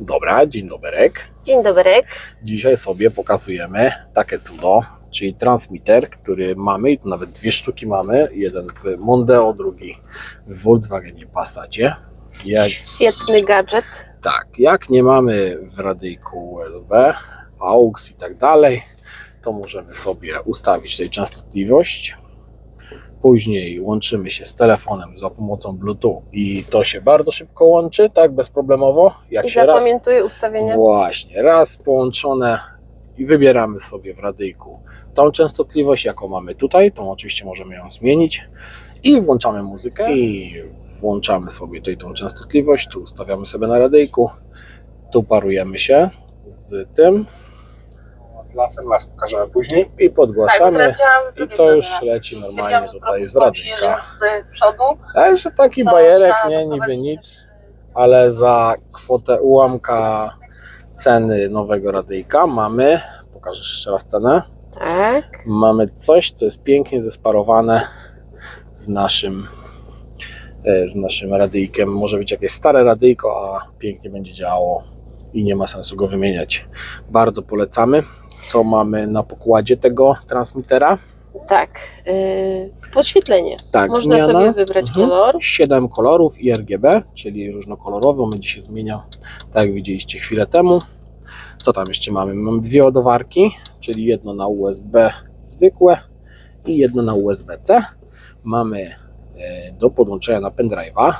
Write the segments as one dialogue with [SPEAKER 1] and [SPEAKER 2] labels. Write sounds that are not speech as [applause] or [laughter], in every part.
[SPEAKER 1] Dobra, dzień doberek.
[SPEAKER 2] Dzień dobry.
[SPEAKER 1] Dzisiaj sobie pokazujemy takie cudo, czyli transmitter, który mamy i tu nawet dwie sztuki mamy. Jeden w Mondeo, drugi w Volkswagenie Passacie. Jak,
[SPEAKER 2] Świetny gadżet.
[SPEAKER 1] tak, jak nie mamy w radyjku USB, AUX i tak dalej, to możemy sobie ustawić tutaj częstotliwość. Później łączymy się z telefonem za pomocą Bluetooth i to się bardzo szybko łączy, tak? Bezproblemowo. Jak
[SPEAKER 2] I
[SPEAKER 1] się raz
[SPEAKER 2] zapamiętuję ustawienia.
[SPEAKER 1] Właśnie, raz połączone i wybieramy sobie w radyjku tą częstotliwość, jaką mamy tutaj, tą oczywiście możemy ją zmienić i włączamy muzykę i włączamy sobie tutaj tą częstotliwość, tu ustawiamy sobie na radyjku, tu parujemy się z tym, z lasem, las pokażemy później i podgłaszamy
[SPEAKER 3] Tak,
[SPEAKER 1] i to już leci
[SPEAKER 3] I
[SPEAKER 1] normalnie
[SPEAKER 3] stwierdziłam,
[SPEAKER 1] tutaj z
[SPEAKER 3] że z przodu.
[SPEAKER 1] Także taki
[SPEAKER 3] co
[SPEAKER 1] bajerek, nie, niby nic,
[SPEAKER 3] też,
[SPEAKER 1] ale za kwotę ułamka ceny nowego radyjka mamy, pokażę jeszcze raz cenę,
[SPEAKER 2] Tak.
[SPEAKER 1] mamy coś, co jest pięknie zesparowane z naszym e, z naszym radyjkiem. Może być jakieś stare radyjko, a pięknie będzie działało i nie ma sensu go wymieniać. Bardzo polecamy. Co mamy na pokładzie tego transmitera?
[SPEAKER 2] Tak. Yy, podświetlenie.
[SPEAKER 1] Tak,
[SPEAKER 2] Można
[SPEAKER 1] zmiana.
[SPEAKER 2] sobie wybrać
[SPEAKER 1] Mhm.
[SPEAKER 2] kolor.
[SPEAKER 1] 7 kolorów i RGB, czyli różnokolorowy. On będzie się zmieniał, tak jak widzieliście chwilę temu. Co tam jeszcze mamy? Mamy dwie ładowarki, czyli jedno na USB zwykłe i jedno na USB-C. Mamy e, do podłączenia na pendrive'a,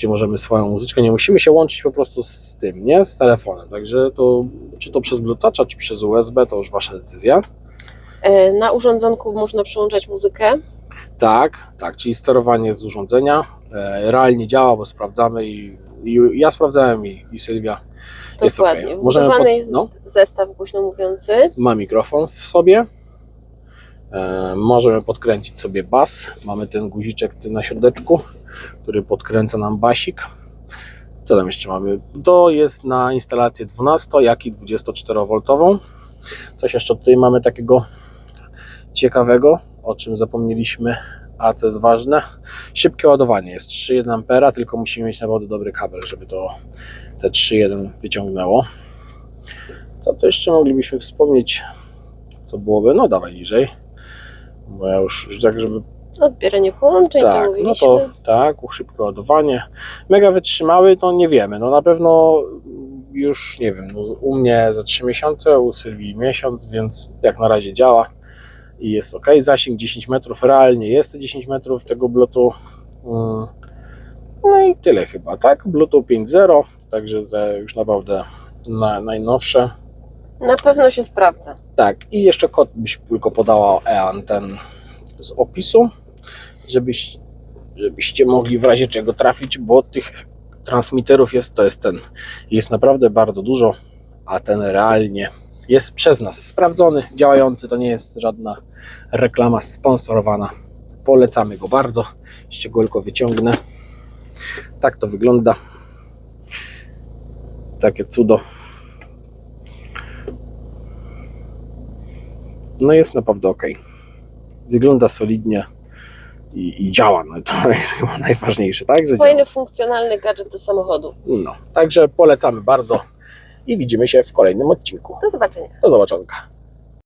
[SPEAKER 1] czyli możemy swoją muzyczkę, nie musimy się łączyć po prostu z tym, nie? Z telefonem. Także to, czy to przez Bluetooth, czy przez USB, to już Wasza decyzja.
[SPEAKER 2] Yy, na urządzonku można przyłączać muzykę.
[SPEAKER 1] Tak, tak, czyli sterowanie z urządzenia e, realnie działa, bo sprawdzamy i, i ja sprawdzałem i, i Sylwia jest
[SPEAKER 2] Dokładnie.
[SPEAKER 1] okej. Możemy
[SPEAKER 2] Wbudowany
[SPEAKER 1] pod-
[SPEAKER 2] jest
[SPEAKER 1] no.
[SPEAKER 2] zestaw głośno mówiący.
[SPEAKER 1] ma mikrofon w sobie. E, możemy podkręcić sobie bas. Mamy ten guziczek na środeczku, który podkręca nam basik. Co tam jeszcze mamy? To jest na instalację 12, jak i 24V. Coś jeszcze tutaj mamy takiego ciekawego, o czym zapomnieliśmy, a co jest ważne. Szybkie ładowanie jest 3,1 A, tylko musimy mieć naprawdę dobry kabel, żeby to te 3,1 wyciągnęło. Co to jeszcze moglibyśmy wspomnieć? Co byłoby? No dawaj niżej. Bo ja już, już tak, żeby.
[SPEAKER 2] Odbieranie połączeń, to
[SPEAKER 1] Tak, no
[SPEAKER 2] mówiliśmy.
[SPEAKER 1] to tak, szybkie ładowanie. Mega wytrzymały, to nie wiemy. No na pewno już nie wiem, no, u mnie za 3 miesiące, u Sylwii miesiąc, więc jak na razie działa i jest ok. Zasięg 10 metrów, realnie jest te 10 metrów tego Bluetooth. Mm. No i tyle chyba, tak? Bluetooth 5.0, także te już naprawdę na, najnowsze.
[SPEAKER 2] Na pewno się sprawdza.
[SPEAKER 1] Tak, i jeszcze kod byś tylko podała e-anten z opisu, żebyś, żebyście mogli w razie czego trafić, bo tych transmiterów jest, to jest ten, jest naprawdę bardzo dużo, a ten realnie jest przez nas sprawdzony, działający, to nie jest żadna reklama sponsorowana. Polecamy go bardzo, jeszcze go tylko wyciągnę. Tak to wygląda. Takie cudo. No jest naprawdę ok. Wygląda solidnie i, i działa. No to [laughs] jest chyba najważniejsze, tak? Że
[SPEAKER 2] Fajny,
[SPEAKER 1] działa.
[SPEAKER 2] funkcjonalny gadżet do samochodu.
[SPEAKER 1] No, także polecamy bardzo i widzimy się w kolejnym odcinku.
[SPEAKER 2] Do zobaczenia.
[SPEAKER 1] Do zobaczonka.